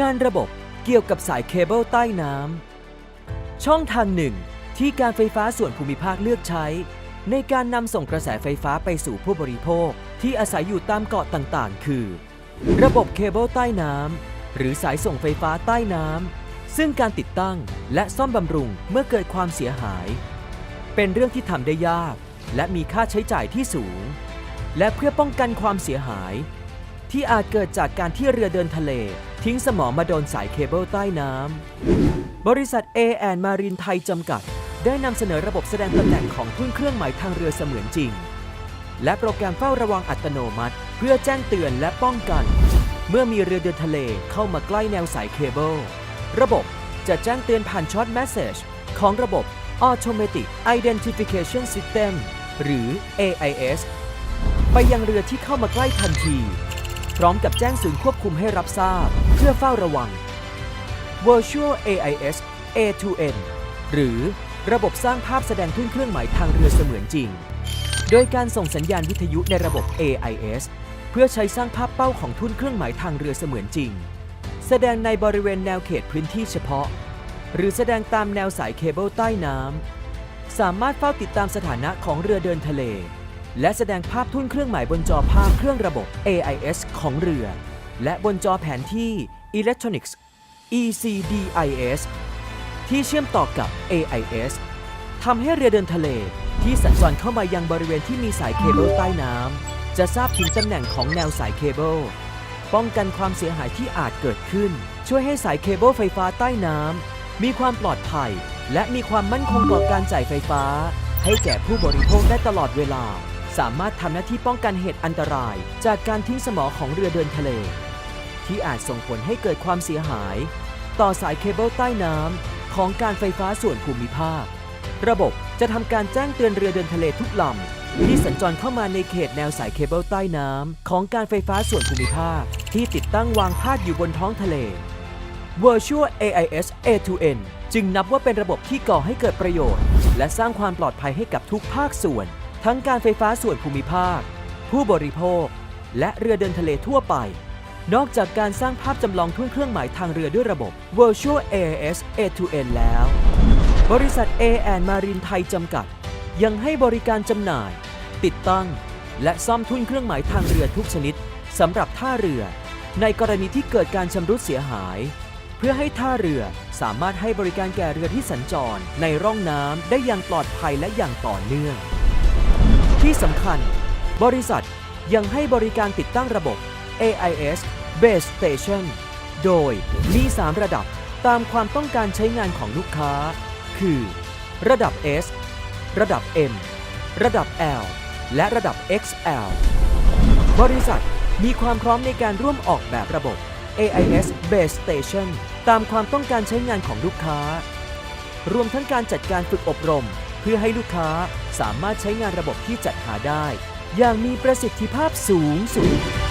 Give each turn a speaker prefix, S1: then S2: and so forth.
S1: งานระบบเกี่ยวกับสายเคเบิลใต้น้ำ ช่องทางหนึ่งที่การไฟฟ้าส่วนภูมิภาคเลือกใช้ ในการนำส่งกระแสไฟฟ้าไปสู่ผู้บริโภคที่อาศัยอยู่ตามเกาะต่างๆ คือ ระบบเคเบิลใต้น้ำหรือสายส่งไฟฟ้าใต้น้ำซึ่งการติดตั้งและซ่อมบำรุงเมื่อเกิดความเสียหาย เป็นเรื่องที่ทำได้ยาก และมีค่าใช้จ่ายที่สูง และเพื่อป้องกันความเสียหาย ที่อาจเกิดจากการที่เรือเดินทะเล ทิ้งสมองมาโดนสายเคเบิลใต้น้ำ บริษัท a อ m มารินไทยจำกัด ได้นำเสนอระบบแสดงตำแหน่งของทุ่นเครื่องหมายทางเรือเสมือนจริง และโปรแกรมเฝ้าระวังอัตโนมัติ เพื่อแจ้งเตือนและป้องกัน เมื่อมีเรือเดินทะเลเข้ามาใกล้แนวสายเคเบิล ระบบจะแจ้งเตือนผ่านช็อตแมสเซจของระบบ Automatic Identification System หรือ AIS ไปยังเรือที่เข้ามาใกล้ทันที พร้อมกับแจ้งศูนย์ควบคุมให้รับทราบ เพื่อเฝ้าระวัง Virtual AIS A2N หรือระบบสร้างภาพแสดงทุ่นเครื่องหมายทางเรือเสมือนจริง โดยการส่งสัญญาณวิทยุในระบบ AIS เพื่อใช้สร้างภาพเป้าของทุ่นเครื่องหมายทางเรือเสมือนจริง แสดงในบริเวณแนวเขตพื้นที่เฉพาะ หรือแสดงตามแนวสายเคเบิลใต้น้ำสามารถเฝ้าติดตามสถานะของเรือเดินทะเล และแสดงภาพทุ่นเครื่องหมายบนจอภาพเครื่องระบบ AIS ของเรือ และบนจอแผนที่ Electronics ECDIS ที่เชื่อมต่อกับ AIS ทำให้เรือเดินทะเลที่สัญจรเข้ามายังบริเวณที่มีสายเคเบิลใต้น้ำจะทราบถึงตำแหน่งของแนวสายเคเบิลป้องกันความเสียหายที่อาจเกิดขึ้น ช่วยให้สายเคเบิลไฟฟ้าใต้น้ำมีความปลอดภัย และมีความมั่นคงต่อการจ่ายไฟฟ้า ให้แก่ผู้บริโภคได้ตลอดเวลา สามารถทำหน้าที่ป้องกันเหตุอันตราย จากการทิ้งสมอของเรือเดินทะเล ที่อาจส่งผลให้เกิดความเสียหาย ต่อสายเคเบิลใต้น้ำของการไฟฟ้าส่วนภูมิภาค ระบบจะทำการแจ้งเตือนเรือเดินทะเลทุกลำที่สัญจรเข้ามาในเขตแนวสายเคเบิลใต้น้ำของการไฟฟ้าส่วนภูมิภาค ที่ติดตั้งวางพาดอยู่บนท้องทะเล Virtual AIS A2N จึงนับว่าเป็นระบบที่ก่อให้เกิดประโยชน์ และสร้างความปลอดภัยให้กับทุกภาคส่วน ทั้งการไฟฟ้าส่วนภูมิภาค ผู้บริโภค และเรือเดินทะเลทั่วไป นอกจากการสร้างภาพจำลองทุ่นเครื่องหมายทางเรือด้วยระบบ Virtual AIS A2N แล้ว บริษัท a อ m มารินไทยจำกัด ยังให้บริการจำหน่าย ติดตั้ง และซ่อมทุ่นเครื่องหมายทางเรือทุกชนิดสำหรับท่าเรือ ในกรณีที่เกิดการชำรุดเสียหาย เพื่อให้ท่าเรือสามารถให้บริการแก่เรือที่สัญจรในร่องน้ำได้อย่างปลอดภัยและอย่างต่อเนื่อง ที่สำคัญ บริษัทยังให้บริการติดตั้งระบบ AIS Base Station โดยมี 3 ระดับตามความต้องการใช้งานของลูกค้า คือ ระดับ S ระดับ M ระดับ L และระดับ XL บริษัทมีความพร้อมในการร่วมออกแบบระบบ AIS Base Station ตามความต้องการใช้งานของลูกค้า รวมทั้งการจัดการฝึกอบรม เพื่อให้ลูกค้า สามารถใช้งานระบบที่จัดหาได้ อย่างมีประสิทธิภาพสูงสุด